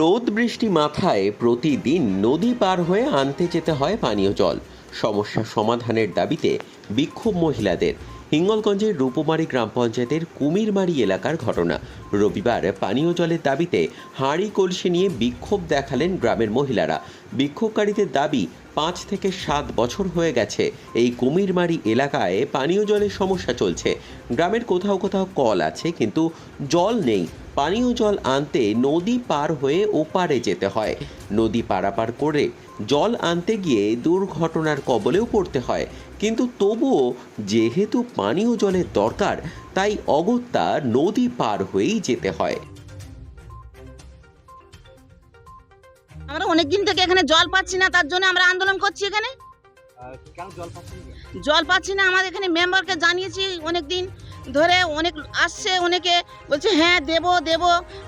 রোদ বৃষ্টি মাথায় প্রতিদিন নদী পার হয়ে আনতে যেতে হয় পানীয় জল। সমস্যা সমাধানের দাবিতে বিক্ষোভ মহিলাদের। হিঙ্গলগঞ্জের রূপমারি গ্রাম পঞ্চায়েতের কুমিরমারি এলাকার ঘটনা। রবিবার পানীয় জলের দাবিতে হাঁড়ি কলসি নিয়ে বিক্ষোভ দেখালেন গ্রামের মহিলারা। বিক্ষোভকারীদের দাবি, পাঁচ থেকে সাত বছর হয়ে গেছে এই কুমিরমারি এলাকায় পানীয় জলের সমস্যা চলছে। গ্রামের কোথাও কোথাও কল আছে, কিন্তু জল নেই। পানীয় জল আনতে নদী পার হয়ে ওপারে যেতে হয়। নদী পারাপার করে জল আনতে গিয়ে দুর্ঘটনার কবলেও পড়তে হয়। কিন্তু তবুও যেহেতু পানীয় জলের দরকার তাই অগত্যা নদী পার হয়েই যেতে হয়। আমরা অনেক দিন থেকে এখানে জল পাচ্ছি না তার জন্য আমরা আন্দোলন করছি এখানে। জল জল পাচ্ছি না আমাদের এখানে মেম্বারকে জানিয়েছি অনেক দিন ধরে অনেক আসছে অনেকে বলছে হ্যাঁ দেব দেব।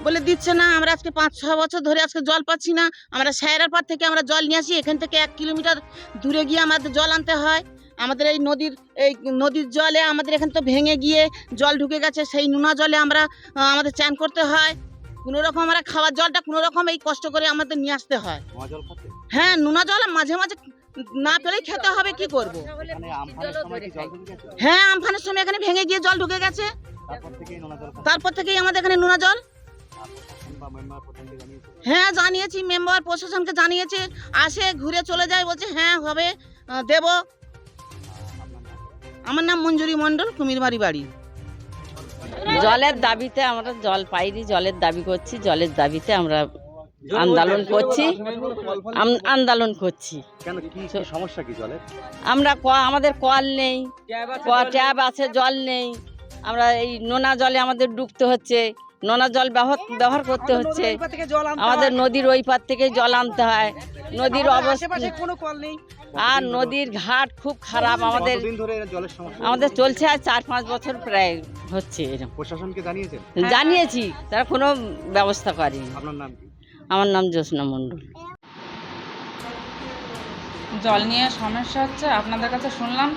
বলে দিচ্ছে না আমরা আজকে পাঁচ ছ বছর ধরে আজকে জল পাচ্ছি না। আমরা সায়রার পার থেকে আমরা জল নিয়ে আসি। এখান থেকে এক কিলোমিটার দূরে গিয়ে আমাদের জল আনতে হয়। আমাদের এই নদীর এই নদীর জলে আমাদের এখান তো ভেঙে গিয়ে জল ঢুকে গেছে। সেই নোনা জলে আমরা আমাদের চান করতে হয়। কোনো রকম আমরা খাওয়ার জলটা কোনো রকম এই কষ্ট করে আমাদের নিয়ে আসতে হয়। হ্যাঁ নোনা জল মাঝে মাঝে না পেলেই খেতে হবে কি করব? হ্যাঁ আমফানের সময় এখানে ভেঙে গিয়ে জল ঢুকে গেছে। তারপর থেকেই নোনা জল খাচ্ছে। তারপর থেকেই আমাদের এখানে নোনা জল। হ্যাঁ জানিয়েছি মেম্বার প্রশাসনকে জানিয়েছে। আসে ঘুরে চলে যায় বলছে হ্যাঁ হবে দেব? আমার নাম মঞ্জুরি মণ্ডল কুমিরবাড়ি বাড়ি। জলের দাবিতে আমরা জল পাইনি জলের দাবি করছি জলের দাবিতে আমরা আন্দোলন করছি। আন্দোলন করছি। কেন কি কি সমস্যা কি জলের? আমরা ক- আমাদের কল নেই। ক- ট্যাব আছে জল নেই। আমরা এই নোনা জলে আমাদের ডুবতে হচ্ছে। নোনা জল ব্যবহার ব্যবহার করতে হচ্ছে। আমাদের নদীর ওই পার থেকে জল আনতে হয়। নদীর অবস্থা আর নদীর ঘাট খুব খারাপ। আমাদের কতদিন ধরে এর জলের সমস্যা আমাদের চলছে আর চার পাঁচ বছর প্রায় হচ্ছে এরকম। প্রশাসনকে জানিয়েছি তারা কোনো ব্যবস্থা করেনি। আপনার নাম কি? আমার নাম জ্যোৎস্না মণ্ডল। জল নিয়ে সমস্যা হচ্ছে আপনাদের কাছে শুনলাম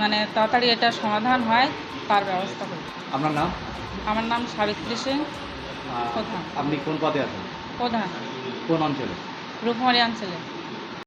মানে তাড়াতাড়ি এটা সমাধান হয় তার ব্যবস্থা করুন। আপনার নাম? আমার নাম সাবিত্রী সিং। প্রধান আপনি কোন পদে আছেন? প্রধান কোন অঞ্চলে? রূপমারি অঞ্চলে।